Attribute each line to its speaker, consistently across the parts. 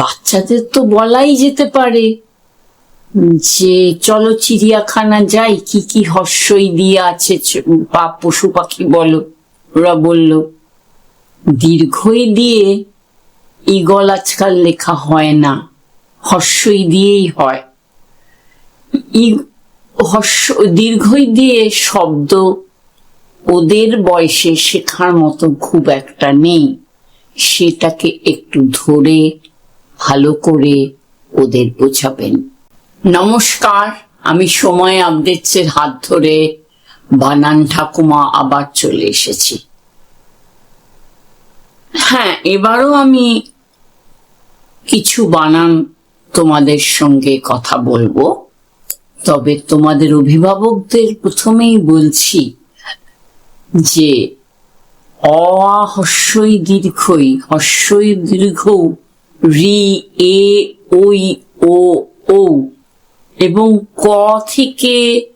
Speaker 1: বাচ্চাদের তো বলাই যেতে পারে যে, চলো চিড়িয়াখানা যাই, কি কি হর্ষই দিয়ে আছে বা পশু পাখি বলো, ওরা বলল, দীর্ঘই দিয়ে ইগল আজকাল লেখা হয় না, হর্ষই দিয়েই হয়। হর্ষ, দীর্ঘই দিয়ে শব্দ ওদের বয়সে শেখার মতো খুব একটা নেই। সেটাকে একটু ধরে ভালো করে ওদের বোঝাবেন। নমস্কার, আমি সময় আপডেটসের হাত ধরে বানান ঠাকুমা আবার চলে এসেছি। হ্যাঁ এবারও আমি কিছু বানান তোমাদের সঙ্গে কথা বলব। তবে তোমাদের অভিভাবকদের প্রথমেই বলছি যে অ হস্যই দীর্ঘই হস্যই দীর্ঘ রি এ ওই ও ও এবং ক থেকে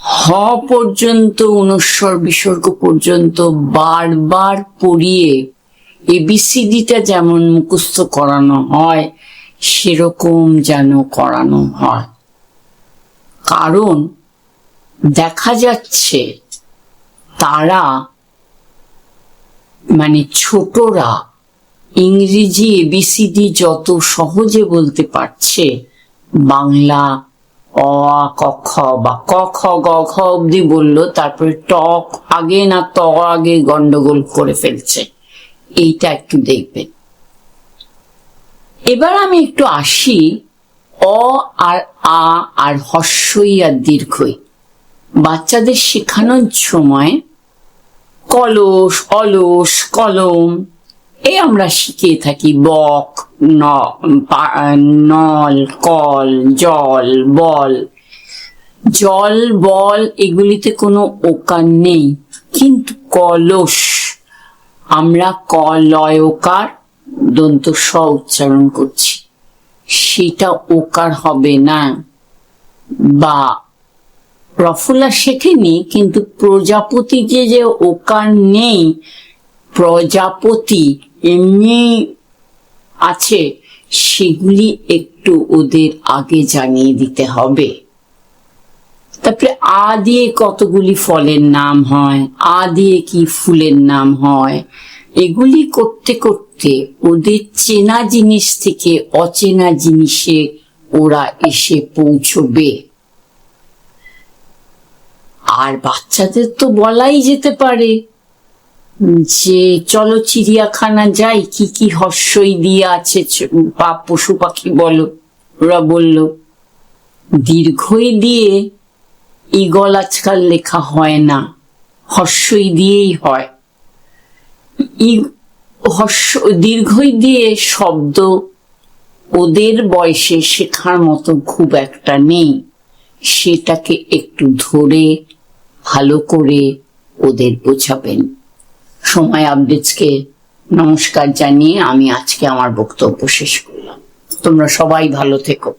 Speaker 1: হ পর্যন্ত অনুস্বর বিসর্গ পর্যন্ত বারবার পড়িয়ে এবিসিডিটা যেমন মুখস্থ করানো হয়, সেরকম যেন করানো হয়। কারণ দেখা যাচ্ছে তারা মানে ছোটরা ইংরেজি এবিসিডি যত সহজে বলতে পারছে, বাংলা, অ, ক, খ, বা ক, খ, গ, ঘ অব্দি বলল, তারপরে টক আগে না ত, আগে গন্ডগোল করে ফেলছে। এইটা একটু দেখবেন এবার আমি একটু আসি, অ আর আ আর হর্ষই আর দীর্ঘই। বাচ্চাদের শেখানোর সময় কলস, অলস, কলম এই আমরা শিখিয়ে থাকি বক নল, কল, জল, বল। জল, বল এগুলিতে কোনো ওকার নেই, কিন্তু কলস। আমরা ক লয় ওকার দন্ত স উচ্চারণ করছি। সেটা ওকার হবে না। বা প্রফুল্লা শেখেনি, কিন্তু প্রজাপতি যে যে ওকার নেই, প্রজাপতি এমনি আছে, সেগুলি একটু ওদের আগে জানিয়ে দিতে হবে। তারপরে আ দিয়ে কতগুলি ফলের নাম হয়, আ দিয়ে কি ফুলের নাম হয়, এগুলি করতে করতে ওদের চেনা জিনিস থেকে অচেনা জিনিসে ওরা এসে পৌঁছবে। আর বাচ্চাদের তো বলাই যেতে পারে। যে চলো চিড়িয়াখানা যাই, কি কি হর্ষই দিয়ে আছে বা পশু পাখি বলো, ওরা বলল, দীর্ঘই দিয়ে ইগল আজকাল লেখা হয় না হর্ষই দিয়েই হয়। হর্ষ দীর্ঘই দিয়ে শব্দ ওদের বয়সে শেখার মতো খুব একটা নেই। সেটাকে একটু ধরে, ভালো করে ওদের বোঝাবেন। সময় আপডেটসকে নমস্কার জানিয়ে আমি আজকে আমার বক্তব্য শেষ করলাম। তোমরা সবাই ভালো থেকো।